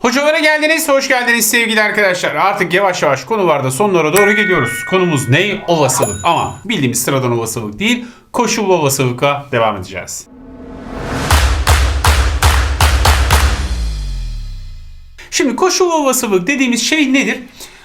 Hocalara geldiniz, hoş geldiniz sevgili arkadaşlar. Artık yavaş yavaş konularda sonlara doğru geliyoruz. Konumuz ne? Olasılık. Ama bildiğimiz sıradan olasılık değil, koşullu olasılıkla devam edeceğiz. Şimdi koşullu olasılık dediğimiz şey nedir?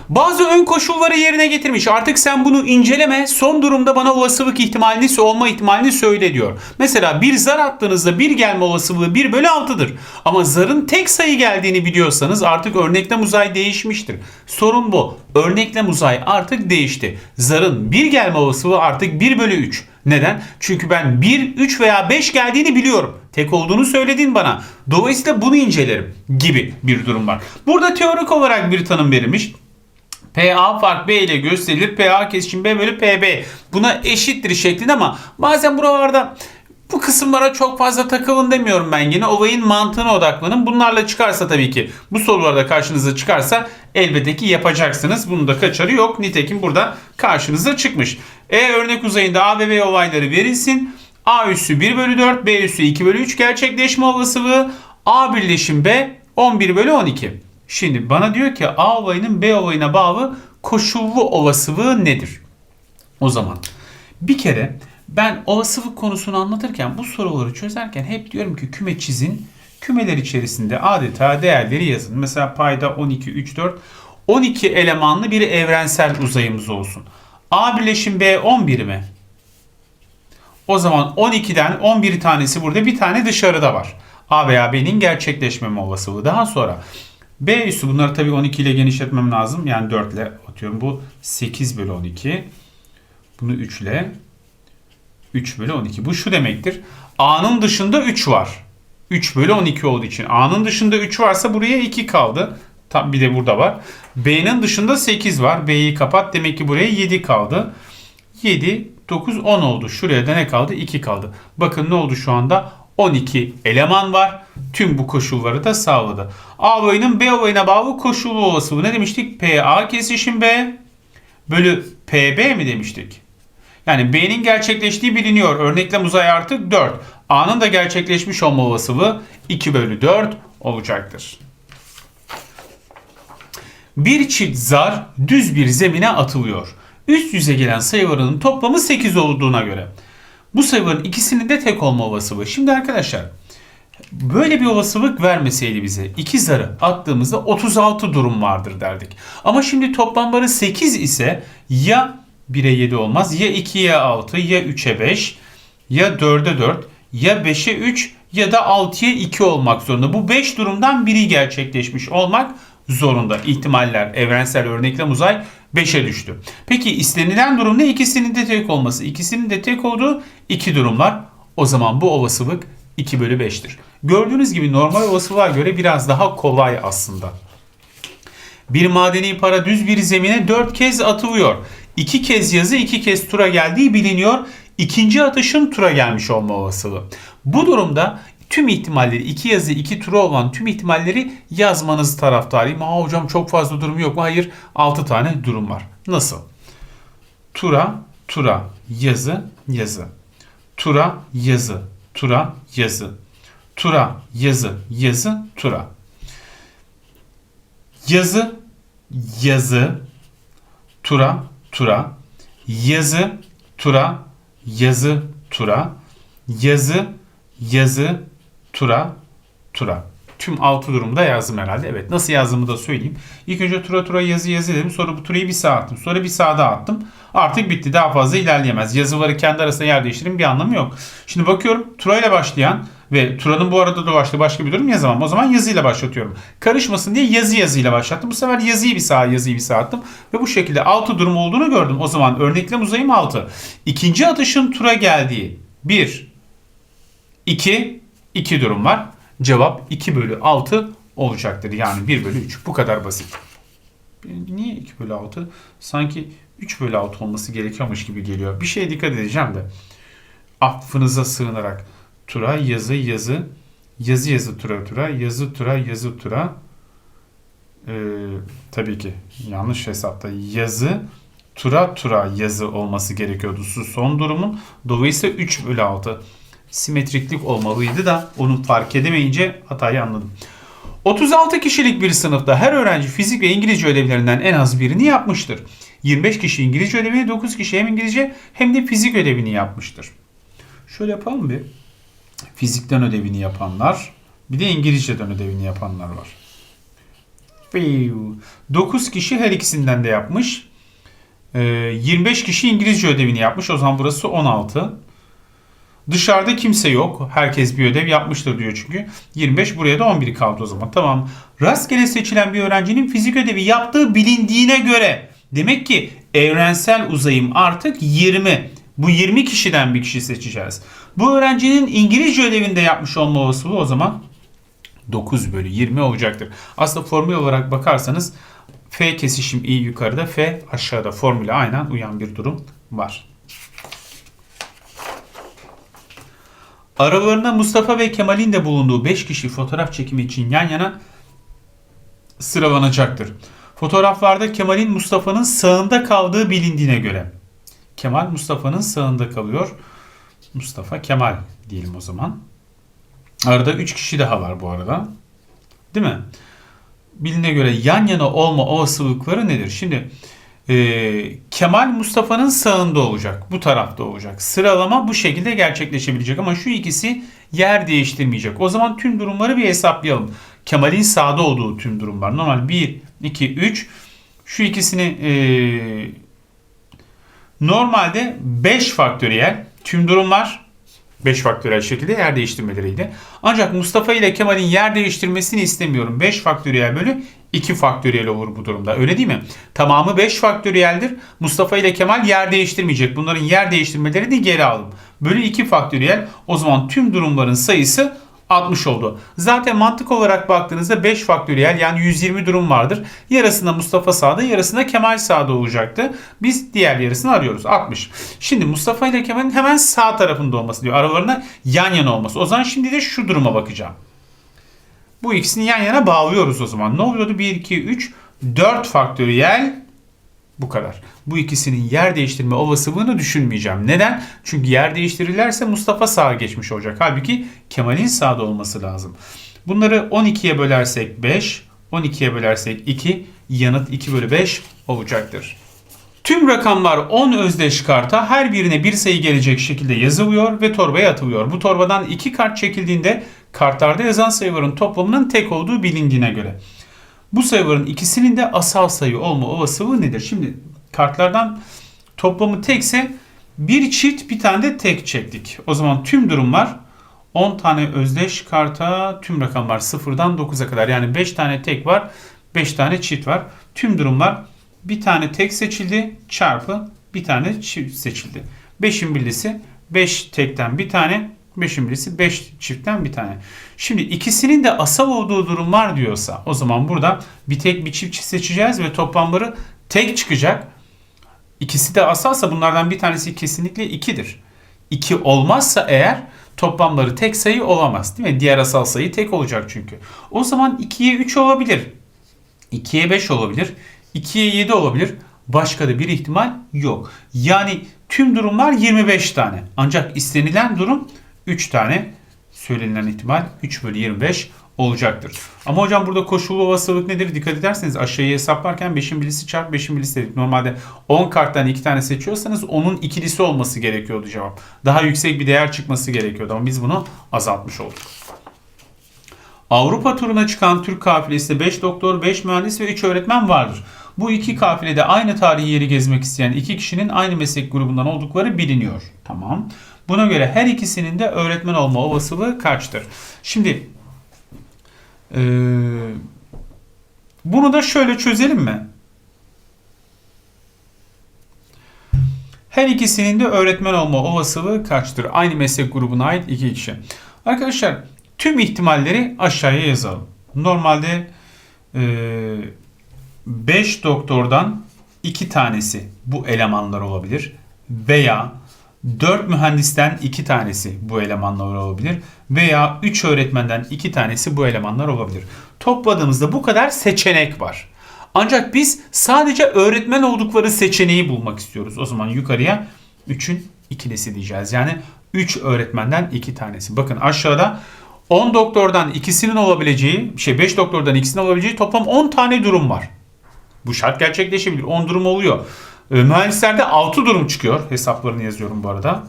Bazı ön koşulları yerine getirmiş. Artık sen bunu inceleme. Son durumda bana olasılık ihtimalini, olma ihtimalini söyle diyor. Mesela bir zar attığınızda bir gelme olasılığı 1 bölü 6'dır. Ama zarın tek sayı geldiğini biliyorsanız artık örneklem uzay değişmiştir. Sorun bu. Örneklem uzay artık değişti. Zarın bir gelme olasılığı artık 1 bölü 3. Neden? Çünkü ben 1, 3 veya 5 geldiğini biliyorum. Tek olduğunu söyledin bana. Dolayısıyla bunu incelerim gibi bir durum var. Burada teorik olarak bir tanım verilmiş. PA fark B ile gösterilir. PA kesişim B bölü PB. Buna eşittir şeklinde ama bazen buralarda bu kısımlara çok fazla takılın demiyorum ben yine. Olayın mantığına odaklanın. Bunlarla çıkarsa tabii ki bu sorularda karşınıza çıkarsa elbette ki yapacaksınız. Bunun da kaçarı yok. Nitekim burada karşınıza çıkmış. E örnek uzayında A ve B olayları verilsin. A üssü 1 bölü 4, B üssü 2 bölü 3 gerçekleşme olasılığı. A birleşim B 11 bölü 12. Şimdi bana diyor ki A olayının B olayına bağlı koşullu olasılığı nedir? O zaman bir kere ben olasılık konusunu anlatırken bu soruları çözerken hep diyorum ki küme çizin. Kümeler içerisinde adeta değerleri yazın. Mesela payda 12, 3, 4. 12 elemanlı bir evrensel uzayımız olsun. A birleşim B 11 mi? O zaman 12'den 11 tanesi burada bir tane dışarıda var. A veya B'nin gerçekleşmeme olasılığı. Daha sonra B üssü bunları tabii 12 ile genişletmem lazım. Yani 4 ile atıyorum. Bu 8 bölü 12. Bunu 3 ile 3 bölü 12. Bu şu demektir. A'nın dışında 3 var. 3 bölü 12 olduğu için. A'nın dışında 3 varsa buraya 2 kaldı. Tam bir de burada var. B'nin dışında 8 var. B'yi kapat. Demek ki buraya 7 kaldı. 7, 9, 10 oldu. Şuraya da ne kaldı? 2 kaldı. Bakın ne oldu şu anda? 12 eleman var. Tüm bu koşulları da sağladı. A olayının B olayına bağlı koşullu olasılığı ne demiştik? PA kesişim B bölü PB mi demiştik? Yani B'nin gerçekleştiği biliniyor. Örneklem uzay artık 4. A'nın da gerçekleşmiş olma olasılığı 2 bölü 4 olacaktır. Bir çift zar düz bir zemine atılıyor. Üst yüze gelen sayılarının toplamı 8 olduğuna göre. Bu sayıların ikisinin de tek olma olasılığı. Şimdi arkadaşlar böyle bir olasılık vermeseydi bize iki zarı attığımızda 36 durum vardır derdik. Ama şimdi toplamları 8 ise ya 1'e 7 olmaz ya 2'ye 6 ya 3'e 5 ya 4'e 4 ya 5'e 3 ya da 6'ya 2 olmak zorunda. Bu 5 durumdan biri gerçekleşmiş olmak zorunda. İhtimaller evrensel örneklem uzay 5'e düştü. Peki istenilen durum ne? İkisinin de tek olması. İkisinin de tek olduğu iki durumlar. O zaman bu olasılık 2 bölü 5'tir. Gördüğünüz gibi normal olasılığa göre biraz daha kolay aslında. Bir madeni para düz bir zemine 4 kez atılıyor. 2 kez yazı 2 kez tura geldiği biliniyor. İkinci atışın tura gelmiş olma olasılığı. Bu durumda tüm ihtimalleri iki yazı iki tura olan tüm ihtimalleri yazmanız taraftarıyım. Aa hocam çok fazla durum yok mu? Hayır 6 tane durum var. Nasıl? Tura, tura, yazı, yazı. Tura, yazı, tura, yazı. Tura, yazı, yazı, tura. Yazı, yazı, tura, tura. Yazı, tura, yazı, tura. Yazı, yazı, tura, tura. Tüm altı durumda yazdım herhalde. Evet nasıl yazdığımı da söyleyeyim. İlk önce tura tura yazı yazı dedim. Sonra bu turayı bir sağa attım. Sonra bir sağa daha attım. Artık bitti. Daha fazla ilerleyemez. Yazıları kendi arasında yer değiştirin bir anlamı yok. Şimdi bakıyorum tura ile başlayan ve turanın bu arada da başlığı başka bir durum yazamam. O zaman yazıyla başlatıyorum. Karışmasın diye yazı yazıyla başlattım. Bu sefer yazıyı bir sağa yazıyı bir sağa attım. Ve bu şekilde altı durum olduğunu gördüm. O zaman örneklem uzayım 6. İkinci atışın tura geldiği 1, 2, 2 durum var. Cevap 2 bölü 6 olacaktır. Yani 1 bölü 3. Bu kadar basit. Niye 2 bölü 6? Sanki 3 bölü 6 olması gerekiyormuş gibi geliyor. Bir şeye dikkat edeceğim de. Affınıza sığınarak. Tura, yazı, yazı. Yazı, yazı, tura, tura. Yazı, tura, yazı, tura. Ee, tabii ki yanlış hesapta. Yazı, tura, tura yazı olması gerekiyordu. Son durumun. Dolayısıyla 3 bölü 6 simetriklik olmalıydı da onu fark edemeyince hatayı anladım. 36 kişilik bir sınıfta her öğrenci fizik ve İngilizce ödevlerinden en az birini yapmıştır. 25 kişi İngilizce ödevini, 9 kişi hem İngilizce hem de fizik ödevini yapmıştır. Şöyle yapalım bir. Fizikten ödevini yapanlar, bir de İngilizceden ödevini yapanlar var. 9 kişi her ikisinden de yapmış. Ee, 25 kişi İngilizce ödevini yapmış. O zaman burası 16. Dışarıda kimse yok. Herkes bir ödev yapmıştır diyor çünkü. 25 buraya da 11 kaldı o zaman. Tamam. Rastgele seçilen bir öğrencinin fizik ödevi yaptığı bilindiğine göre demek ki evrensel uzayım artık 20. Bu 20 kişiden bir kişi seçeceğiz. Bu öğrencinin İngilizce ödevinde yapmış olma olasılığı o zaman 9 bölü 20 olacaktır. Aslında formül olarak bakarsanız F kesişim i yukarıda, F aşağıda formüle aynen uyan bir durum var. Aralarında Mustafa ve Kemal'in de bulunduğu 5 kişi fotoğraf çekimi için yan yana sıralanacaktır. Fotoğraflarda Kemal'in Mustafa'nın sağında kaldığı bilindiğine göre. Kemal Mustafa'nın sağında kalıyor. Mustafa Kemal diyelim o zaman. Arada 3 kişi daha var bu arada. Değil mi? Biline göre yan yana olma olasılıkları nedir? Şimdi e, Kemal Mustafa'nın sağında olacak. Bu tarafta olacak. Sıralama bu şekilde gerçekleşebilecek ama şu ikisi yer değiştirmeyecek. O zaman tüm durumları bir hesaplayalım. Kemal'in sağda olduğu tüm durumlar. Normal 1, 2, 3. Şu ikisini e, normalde 5 faktöriyel tüm durumlar 5 faktöriyel şekilde yer değiştirmeleriydi. Ancak Mustafa ile Kemal'in yer değiştirmesini istemiyorum. 5 faktöriyel bölü 2 faktöriyel olur bu durumda. Öyle değil mi? Tamamı 5 faktöriyeldir. Mustafa ile Kemal yer değiştirmeyecek. Bunların yer değiştirmelerini geri aldım. Bölü 2 faktöriyel. O zaman tüm durumların sayısı 60 oldu. Zaten mantık olarak baktığınızda 5 faktöriyel yani 120 durum vardır. Yarısında Mustafa sağda yarısında Kemal sağda olacaktı. Biz diğer yarısını arıyoruz. 60. Şimdi Mustafa ile Kemal'in hemen sağ tarafında olması diyor. Aralarında yan yana olması. O zaman şimdi de şu duruma bakacağım. Bu ikisini yan yana bağlıyoruz o zaman. Ne oluyordu? 1, 2, 3, 4 faktöriyel bu kadar. Bu ikisinin yer değiştirme olasılığını düşünmeyeceğim. Neden? Çünkü yer değiştirirlerse Mustafa sağa geçmiş olacak. Halbuki Kemal'in sağda olması lazım. Bunları 12'ye bölersek 5, 12'ye bölersek 2, yanıt 2 bölü 5 olacaktır. Tüm rakamlar 10 özdeş karta her birine bir sayı gelecek şekilde yazılıyor ve torbaya atılıyor. Bu torbadan 2 kart çekildiğinde kartlarda yazan sayıların toplamının tek olduğu bilindiğine göre. Bu sayıların ikisinin de asal sayı olma olasılığı nedir? Şimdi kartlardan toplamı tekse bir çift bir tane de tek çektik. O zaman tüm durumlar 10 tane özdeş karta tüm rakamlar 0'dan 9'a kadar. Yani 5 tane tek var 5 tane çift var. Tüm durumlar bir tane tek seçildi çarpı bir tane çift seçildi. 5'in birlisi 5 tekten bir tane 5'in birisi 5 çiftten bir tane. Şimdi ikisinin de asal olduğu durumlar diyorsa o zaman burada bir tek bir çift seçeceğiz ve toplamları tek çıkacak. İkisi de asalsa bunlardan bir tanesi kesinlikle 2'dir. 2 olmazsa eğer toplamları tek sayı olamaz değil mi? Diğer asal sayı tek olacak çünkü. O zaman 2'ye 3 olabilir. 2'ye 5 olabilir. 2'ye 7 olabilir. Başka da bir ihtimal yok. Yani tüm durumlar 25 tane. Ancak istenilen durum 3 tane söylenilen ihtimal 3 bölü 25 olacaktır. Ama hocam burada koşullu olasılık nedir? Dikkat ederseniz aşağıya hesaplarken 5'in birisi çarp 5'in birisi dedik. Normalde 10 karttan 2 tane seçiyorsanız onun ikilisi olması gerekiyordu cevap. Daha yüksek bir değer çıkması gerekiyordu ama biz bunu azaltmış olduk. Avrupa turuna çıkan Türk kafilesinde 5 doktor, 5 mühendis ve 3 öğretmen vardır. Bu iki kafilede aynı tarihi yeri gezmek isteyen iki kişinin aynı meslek grubundan oldukları biliniyor. Tamam. Buna göre her ikisinin de öğretmen olma olasılığı kaçtır? Şimdi ee, bunu da şöyle çözelim mi? Her ikisinin de öğretmen olma olasılığı kaçtır? Aynı meslek grubuna ait iki kişi. Arkadaşlar tüm ihtimalleri aşağıya yazalım. Normalde 5 doktordan 2 tanesi bu elemanlar olabilir. Veya 4 mühendisten 2 tanesi bu elemanlar olabilir. Veya 3 öğretmenden 2 tanesi bu elemanlar olabilir. Topladığımızda bu kadar seçenek var. Ancak biz sadece öğretmen oldukları seçeneği bulmak istiyoruz. O zaman yukarıya 3'ün ikilisi diyeceğiz. Yani 3 öğretmenden 2 tanesi. Bakın aşağıda 10 doktordan ikisinin olabileceği, şey 5 doktordan ikisinin olabileceği toplam 10 tane durum var. Bu şart gerçekleşebilir. 10 durum oluyor. E, mühendislerde 6 durum çıkıyor. Hesaplarını yazıyorum bu arada.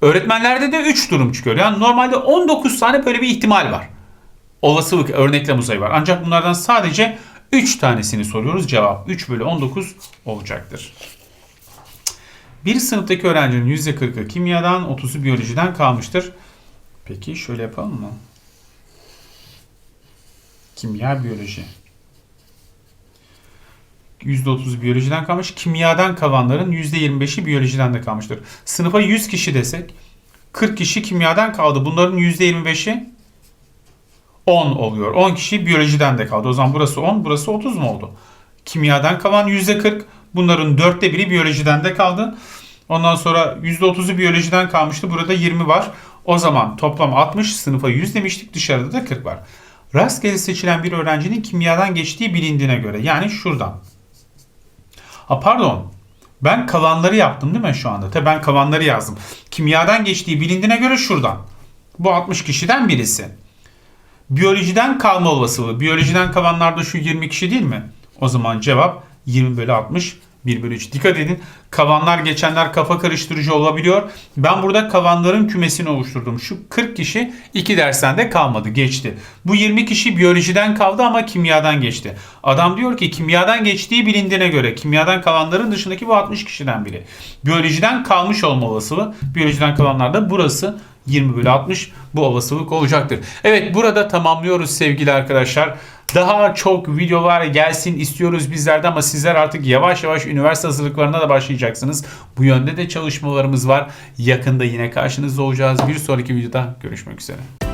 Öğretmenlerde de 3 durum çıkıyor. Yani normalde 19 tane böyle bir ihtimal var. Olasılık örneklem uzayı var. Ancak bunlardan sadece 3 tanesini soruyoruz. Cevap 3 bölü 19 olacaktır. Bir sınıftaki öğrencinin %40'ı kimyadan, 30'u biyolojiden kalmıştır. Peki şöyle yapalım mı? Kimya, biyoloji. %30 biyolojiden kalmış. Kimyadan kalanların %25'i biyolojiden de kalmıştır. Sınıfa 100 kişi desek 40 kişi kimyadan kaldı. Bunların %25'i 10 oluyor. 10 kişi biyolojiden de kaldı. O zaman burası 10, burası 30 mu oldu? Kimyadan kalan %40. Bunların dörtte biri biyolojiden de kaldı. Ondan sonra %30'u biyolojiden kalmıştı. Burada 20 var. O zaman toplam 60 sınıfa 100 demiştik. Dışarıda da 40 var. Rastgele seçilen bir öğrencinin kimyadan geçtiği bilindiğine göre. Yani şuradan. Ha pardon. Ben kalanları yaptım değil mi şu anda? Tabii ben kalanları yazdım. Kimyadan geçtiği bilindiğine göre şuradan. Bu 60 kişiden birisi. Biyolojiden kalma olasılığı. Biyolojiden kalanlar da şu 20 kişi değil mi? O zaman cevap 20 bölü 60 1 bölü 3. Dikkat edin. Kavanlar geçenler kafa karıştırıcı olabiliyor. Ben burada kavanların kümesini oluşturdum. Şu 40 kişi 2 dersten de kalmadı. Geçti. Bu 20 kişi biyolojiden kaldı ama kimyadan geçti. Adam diyor ki kimyadan geçtiği bilindiğine göre kimyadan kalanların dışındaki bu 60 kişiden biri. Biyolojiden kalmış olma olasılığı. Biyolojiden kalanlar da burası 20 bölü 60 bu olasılık olacaktır. Evet burada tamamlıyoruz sevgili arkadaşlar. Daha çok videolar gelsin istiyoruz bizlerden ama sizler artık yavaş yavaş üniversite hazırlıklarına da başlayacaksınız. Bu yönde de çalışmalarımız var. Yakında yine karşınızda olacağız. Bir sonraki videoda görüşmek üzere.